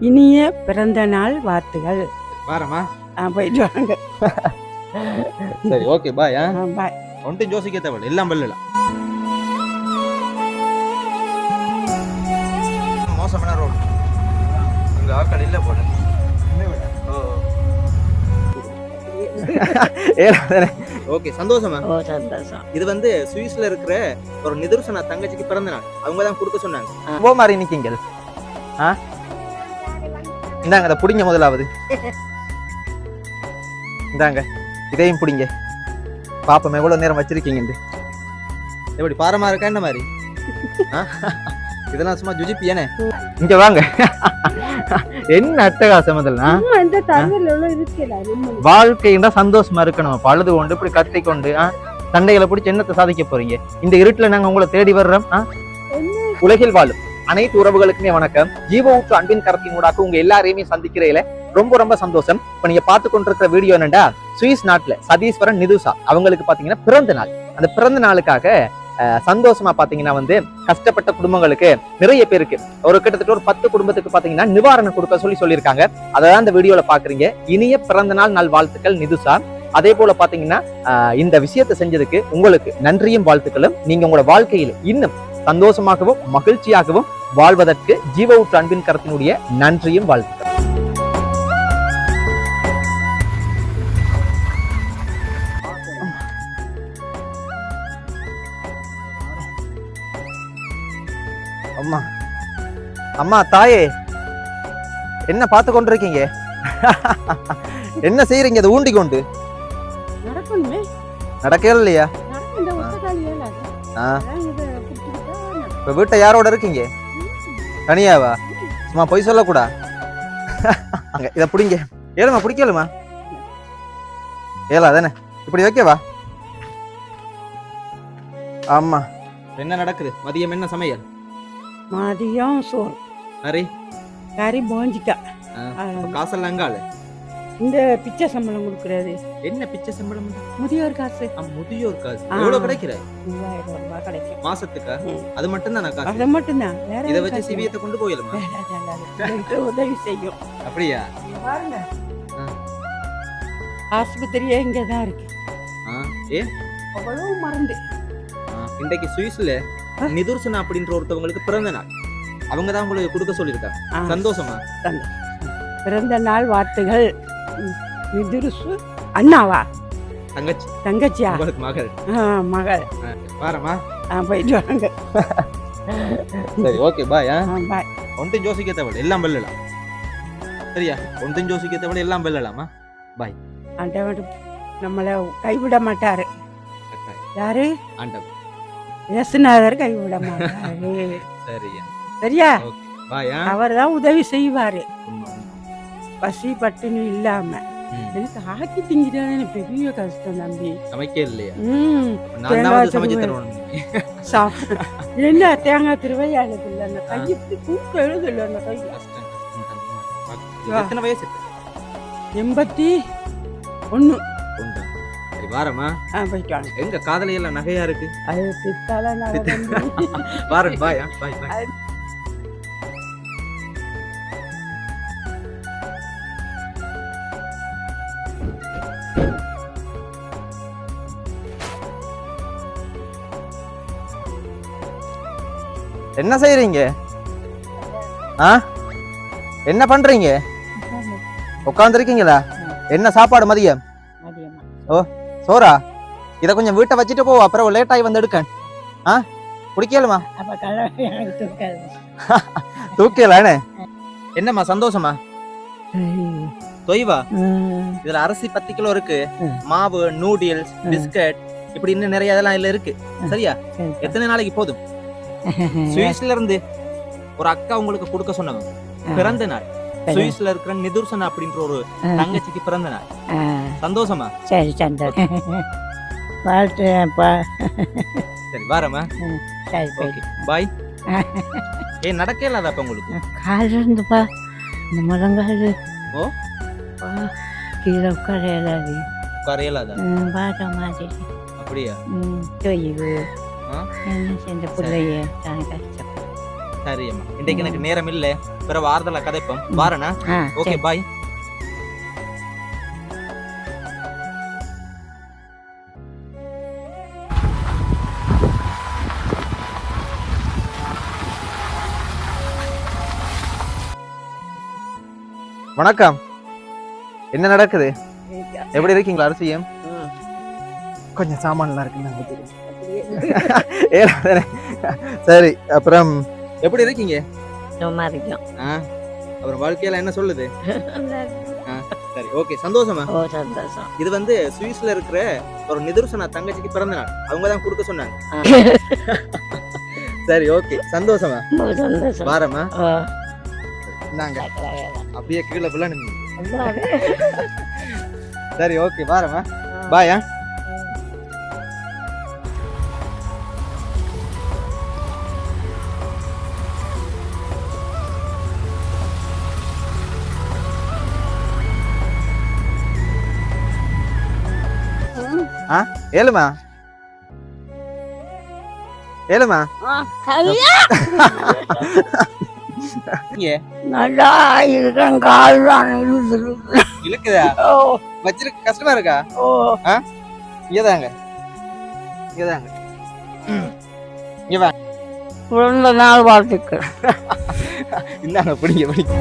இனிய பிறந்த நாள் வாழ்த்துகள். வாரமா? ஆ, போயிட்டு வாங்க. சரி ஓகே பாய் ஆ, பாய் ஒன்றும் யோசிக்க தேவையில்ல எல்லாம் வெள்ளலாம் மோசமான ரோடு அங்க ஆட்கள் இல்ல போல. ஓகே சந்தோஷமா? ஓ சந்தோஷம். இது வந்து சுவிஸ்ல இருக்கிற ஒரு நிதர்சன தங்கச்சிக்கு பிறந்த நாள். அவங்க தான் கொடுக்க சொன்னாங்க. போ மாதிரி நிக்கீங்கள் ஆ? இந்தாங்க அதை பிடிங்க முதலாவது. இந்தாங்க இதையும் பிடிங்க. பாப்போம் எவ்வளவு நேரம் வச்சிருக்கீங்க எப்படி பாரமா இருக்கா என்ன மாதிரி? இதெல்லாம் சும்மா ஜுஜிப்பி ஏனே இங்க வாங்க. என்ன அட்டகாசம் அதெல்லாம் வாழ்க்கைன்னா சந்தோஷமா இருக்கணும். பழுது கொண்டு இப்படி கத்தி கொண்டு சண்டைகளை பிடிச்சி என்னத்தை சாதிக்க போறீங்க? இந்த இருட்டுல நாங்க உங்களை தேடி வர்றோம்? உலகில் வாழும். அனைத்து உறவுகளுக்குமே வணக்கம். ஜீவ ஊற்று அன்பின் கரத்தின் ஊடாக உங்க எல்லாரையுமே சந்திக்கிறதுல ரொம்ப ரொம்ப சந்தோஷம். இப்ப நீங்க பார்த்து கொண்டிருக்கிற வீடியோ என்னடா சுவிஸ் நாட்டுல சதீஸ்வரன் நிதுசா. அவங்களுக்கு பாத்தீங்கன்னா பிறந்த நாள். அந்த பிறந்த நாளுக்காக சந்தோஷமா பாத்தீங்கன்னா வந்து கஷ்டப்பட்ட குடும்பங்களுக்கு நிறைய பேருக்கு ஒரு கிட்டத்தட்ட ஒரு பத்து குடும்பத்துக்கு பாத்தீங்கன்னா நிவாரணம் கொடுக்க சொல்லி சொல்லியிருக்காங்க. அதான் இந்த வீடியோல பாக்குறீங்க இனிய பிறந்த நாள் நல் வாழ்த்துக்கள் நிதுசா. அதே போல பாத்தீங்கன்னா ஆஹ் இந்த விஷயத்தை செஞ்சதுக்கு உங்களுக்கு நன்றியும் வாழ்த்துக்களும். நீங்க உங்களோட வாழ்க்கையில இன்னும் சந்தோஷமாகவும் மகிழ்ச்சியாகவும் வாழ்வதற்கு ஜீவ ஊற்று அன்பின் கரத்தினுடைய நன்றியும் வாழ்த்துக்கள். அம்மா. அம்மா தாயே. என்ன பார்த்து கொண்டிருக்கீங்க? என்ன செய்யறீங்க அதை ஊண்டி கொண்டு. நடக்கவே இல்லையா? இப்ப வீட்டை யாரோட இருக்கீங்க? தனியாவா? சும்மா பொய் சொல்லக்கூடா. அங்க இத பிடிங்க. ஏழுமா பிடிக்கலுமா ஏலா தானே? இப்படி வைக்கவா? ஆமா. என்ன நடக்குது? மதியம் என்ன சமையல்? மதியம் சோறு. ஹரி கறி போஞ்சிக்கா ஆ. ஆ, காசெல்லாம் அங்கால இந்த பிச்சை சம்பளம் கொடுக்கறது என்ன பிச்சை சம்பளம்? முதியோர் காசு. முதியோர் காசு. எவ்வளவு கிடைக்கிற? மூவாயிரம் ரூபாய் கிடைக்கும். மாசத்துக்கா. அது மட்டும் தான் காசு? அது மட்டும்தான். வேற இத வச்சு சிவியத்தை கொண்டு போயிடலாமா? உதவி செய்யும். அப்படியா? பாருங்க. ஆஸ்பத்திரியே இங்க தான் இருக்கு ஏ அவ்வளவு மருந்து ஆ, இன்றைக்கு சுவிஸ்ல நிதுர்சனா அப்படின்ற ஒருத்தவங்களுக்கு பிறந்த நாள். அவங்க தான் உங்களுக்கு கொடுக்க சொல்லியிருக்காங்க. சந்தோஷமா. பிறந்த நாள் வாழ்த்துகள். ம், நிதுருசு அண்ணாவா? தங்கச்சி. தங்கச்சியா? மகள். மகள். வாரமா ஆ, போயிட்டு வாங்க. சரி ஓகே பாய் பாய் ஒன்றும் யோசிக்க தேவையில்ல எல்லாம் வெல்லலாம். சரியா? ஒன்றும் யோசிக்க தேவையில்ல எல்லாம் வெல்லலாமா? ஆண்டவன் நம்மளை கைவிட மாட்டாரு. யாரு? ஆண்டவன் இயேசுநாதர் கைவிட மாட்டாரு. சரியா. சரியா? பாயா அவர் தான் உதவி செய்வாரு. பசி பட்டினி இல்லாம. எனக்கு ஆக்கி திங்கிறது எனக்கு பெரிய கஷ்டம் தம்பி. சமைக்க இல்லையா ம் தேங்காய் திருவை. என்ன தேங்காய் திருவையாளுக்கு இல்லை அந்த கை தூக்க எழுதல அந்த கை. எத்தனை வயசு எண்பத்தி ஒண்ணு. ஒன்றா. சரி வாரமா எங்க காதலி எல்லாம் நகையா இருக்கு? அது தம்பி. வாரன் பாயா பாய் பாய். என்ன செய்யறீங்க ஆ? என்ன பண்றீங்க? உட்காந்துருக்கீங்களா என்ன சாப்பாடு மதியம்? மதியமா. சோறா? இத கொஞ்சம் வீட்டை வச்சுட்டு போ அப்புறம் லேட் ஆகி வந்து எடுக்க ஆ? குடிக்கலுமா? தூக்கலானே என்னம்மா சந்தோஷமா? தொய்வா? இதுல அரிசி பத்து கிலோ இருக்கு. மாவு நூடில்ஸ். பிஸ்கட் இப்படி இன்னும் நிறைய இதெல்லாம் இதுல இருக்கு. சரியா? எத்தனை நாளைக்கு போதும்? சுவிஸ்ல இருந்து ஒரு அக்கா உங்களுக்கு கொடுக்க சொன்னவங்க. பிறந்த நாள் சுவிஸ்ல இருக்கிற நிதுர்சனா அப்படின்ற ஒரு தங்கச்சிக்கு பிறந்த நாள் சந்தோஷமா? சரி சந்தோஷம். வாழ்த்துப்பா சரி வாரமா சரி ஓகே பாய். ஏ நடக்க இல்லாத அப்ப உங்களுக்கு? கால் இருந்துப்பா. இந்த முழங்கால். ஓ. பா, கீழே உட்கார இயலாது. உட்கார இயலாதா? பாட்ட மாதிரி. அப்படியா? ம், சரி. அம்மா. இன்றைக்கு எனக்கு நேரம் இல்ல பிற வாரத்துல கதைப்போம். வாரனா? ஆ ஓகே பாய். வணக்கம். என்ன நடக்குது? எப்படி இருக்கீங்களா அரசியம்? கொஞ்சம் சாமான்லாம் இருக்கு சரி அப்புறம்? எப்படி இருக்கீங்க? சும்மா இருக்கும் ஆ, அப்புறம் வாழ்க்கையில என்ன சொல்லுது? ஆ, சரி ஓகே சந்தோஷமா? ஓ சந்தோஷம். இது வந்து சுவிஸ்ல இருக்கிற ஒரு நிதர்சனா தங்கச்சிக்கு பிறந்த நாள் அவங்க தான் கொடுக்க சொன்னாங்க. சரி ஓகே சந்தோஷமா? வாரமா? நாங்க அப்படியே கீழே விழணுங்க சரி ஓகே வாரமா? பாயா? ஆ? ஏழுமா? ஏழுமா? இங்க. நல்லா இருக்கேன் கால் தான் இழுக்குதா வச்சிருக்க கஷ்டமா இருக்கா? இங்கதாங்க இங்கதாங்க பிறந்த நாள் வாழ்த்துக்கள். இந்தாங்க பிடிங்க பிடிங்க.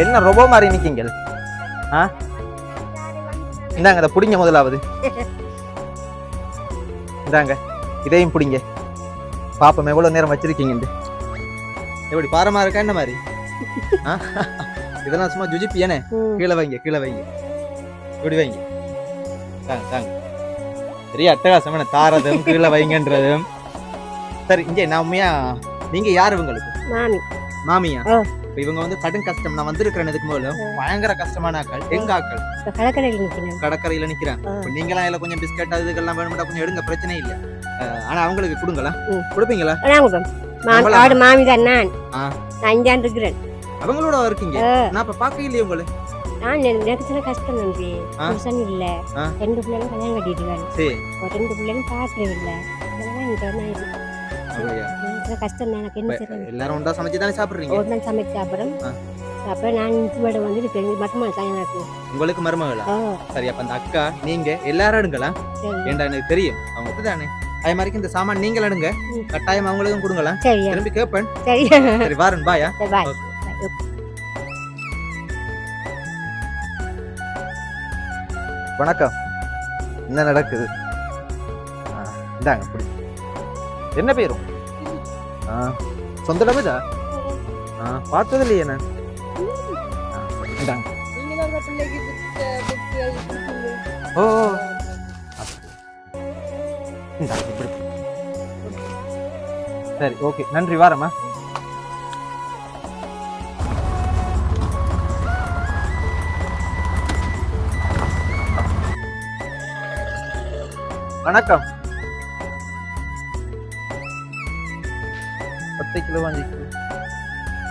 என்ன ரொம்ப மாதிரி நிக்கீங்க ஆ? இந்தாங்க இதை பிடிங்க முதலாவது. இந்தாங்க இதையும் பிடிங்க. பாப்போம் எவ்வளவு நேரம் வச்சிருக்கீங்க எப்படி பாரமா இருக்கா என்ன மாதிரி? இதெல்லாம் சும்மா ஜுஜிப்பியானே கீழே வைங்க கீழே வைங்க. இப்படி வைங்க. தாங்க தாங்க பெரிய அட்டகாசமான தாரதும் கீழே வைங்கன்றதும். சரி இங்கே நான் உண்மையா நீங்க யார் இவங்களுக்கு? மாமி. மாமியா. இப்ப இவங்க வந்து கடும் கஷ்டம். நான் வந்திருக்கிறேன் இதுக்கு முதல்ல பயங்கர கஷ்டமான ஆக்கள். எங்க ஆக்கள் கடற்கரையில் நிற்கிறேன் கடற்கரையில. இப்ப நீங்களாம் இதுல கொஞ்சம் பிஸ்கட் அது இதுக்கெல்லாம் வேணும்டா கொஞ்சம் எடுங்க பிரச்சனை இல்ல. ஆனா அவங்களுக்கு கொடுங்களா. கொடுப்பீங்களா? நான் கொடுப்பேன் மாமி நம்மளா? அவரு மாமி தான் நான் இங்கே இருக்கிறேன். அவங்களோட இருக்கீங்க. நான் இப்ப பாக்க இல்லையே உங்களை. நான் எனக்கு சில கஷ்டம் நம்பி. புருஷன் இல்ல. ரெண்டு பிள்ளைகளும் கல்யாணம் கட்டிட்டு ரெண்டு பிள்ளைகளும் பார்க்கறது இல்ல. சில கஷ்டம் தான். எனக்கு என்ன செய்யறது எல்லாரும் ஒன்றா சமைச்சு தானே சாப்பிடுறீங்க? நாள் சமைச்சு அப்புறம் ஆ. அப்புறம் நான் இவட வந்து இருக்கிறேன் மட்டுமா எனக்கு. உங்களுக்கு மருமகளா? சரி அப்ப அந்த அக்கா நீங்க எல்லாரும் எடுங்களா? சரி. ஏன்டா எனக்கு தெரியும். அவங்க தானே அதே மாதிரி இந்த சாமான் நீங்கள் எடுங்க. ம். கட்டாயம் அவங்களுக்கும் கொடுங்களா? திரும்பி கேப்பேன். சரி. வாரன். பாயா. வணக்கம். என்ன நடக்குது? இந்தாங்க பிடி. என்ன பேரும் சொந்த இடமேதா ஆ பார்த்தது இல்லையே நான் ஓ சரி ஓகே நன்றி வாரம்மா வணக்கம் பத்து கிலோ அஞ்சு கிலோ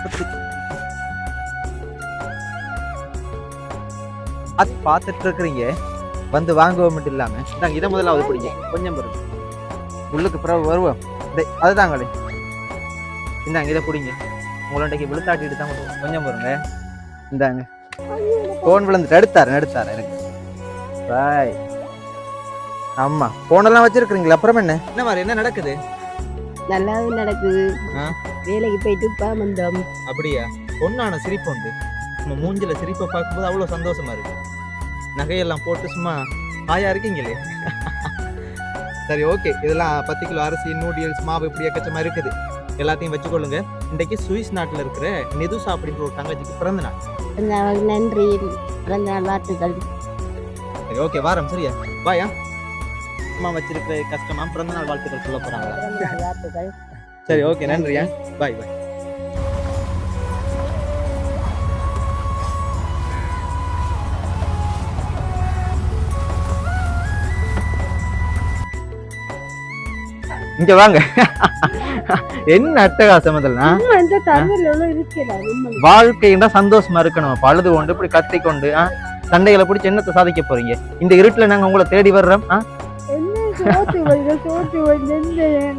பத்து. அது பார்த்துட்டு இருக்கிறீங்க. வந்து வாங்குவோம் மட்டும் இல்லாமல் இந்தாங்க இதை முதலாவது பிடிங்க. கொஞ்சம் பிறகு உள்ளுக்கு பிறகு வருவோம் டேய், அதுதாங்களே இந்தாங்க இதை பிடிங்க. உங்களோண்டைக்கு விழுத்தாட்டிட்டு தான் வருவோம் கொஞ்சம் பாருங்க இந்தாங்க. ஃபோன் விழுந்துட்டு எடுத்தாரு எடுத்தாரு எனக்கு. பாய். ஆமா ஃபோனெல்லாம் வச்சிருக்கிறீங்களா அப்புறம் என்ன? என்ன மாதிரி என்ன நடக்குது? நல்லாவும் நடக்குது. வேலைக்கு போயிட்டு இப்ப வந்தோம் அப்படியா? பொண்ணான சிரிப்பு உண்டு. நம்ம மூஞ்சில சிரிப்பை பார்க்கும்போது அவ்வளோ சந்தோஷமா இருக்கு. நகையெல்லாம் போட்டு சும்மா ஆயா இருக்கீங்களே? சரி ஓகே. இதெல்லாம் பத்து கிலோ அரிசி நூடில்ஸ் மாவு இப்படி எக்கச்சமா இருக்குது. எல்லாத்தையும் வச்சுக்கொள்ளுங்க. இன்றைக்கு சுவிஸ் நாட்டில் இருக்கிற நெதுசா அப்படின்ற ஒரு தங்கச்சிக்கு பிறந்த நாள். நன்றி. பிறந்த நாள் வாழ்த்துக்கள். சரி ஓகே. வாரம் சரியா? வாயா? அம்மா வச்சிருக்கிற கஷ்டமா. பிறந்த நாள் வாழ்த்துக்கள் சொல்ல வாழ்த்துக்கள். சரி ஓகே நன்றியா பாய் பாய் இங்க வாங்க. என்ன அட்டகாசம் வாழ்க்கைன்னா சந்தோஷமா இருக்கணும்? பழுது கொண்டு இப்படி கத்தி கொண்டு சண்டைகளை பிடிச்சி என்னத்தை சாதிக்க போறீங்க? இந்த இருட்டுல நாங்க உங்களை தேடி வர்றோம்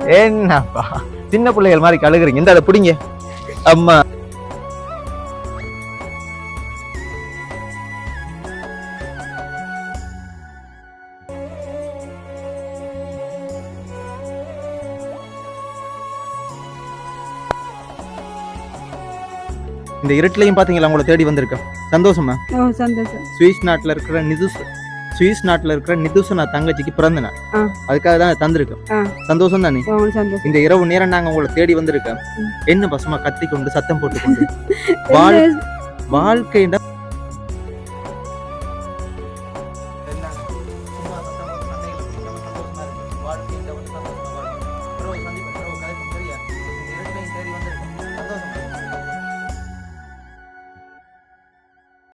என்னப்பா? சின்ன பிள்ளைகள் மாதிரி கழுகுறீங்க. இந்த அதை பிடிங்க. அம்மா. இந்த இருட்டுலையும் பாத்தீங்களா? உங்களை தேடி வந்திருக்கேன். சந்தோஷமா சந்தோஷம். சுவிஸ் நாட்டில் இருக்கிற நிதுஸ் சுவிஸ் நாட்டில் இருக்கிற நிதுசனா தங்கச்சிக்கு பிறந்த நாள். அதுக்காக தான் தந்திருக்கோம். சந்தோஷம் தானே? இந்த இரவு நேரம் நாங்க உங்களை தேடி வந்திருக்கோம் ம். என்ன பசமா கத்தி கொண்டு சத்தம் போட்டுக்கொண்டு? வாழ் என்ன வாழ்க்கைன்ற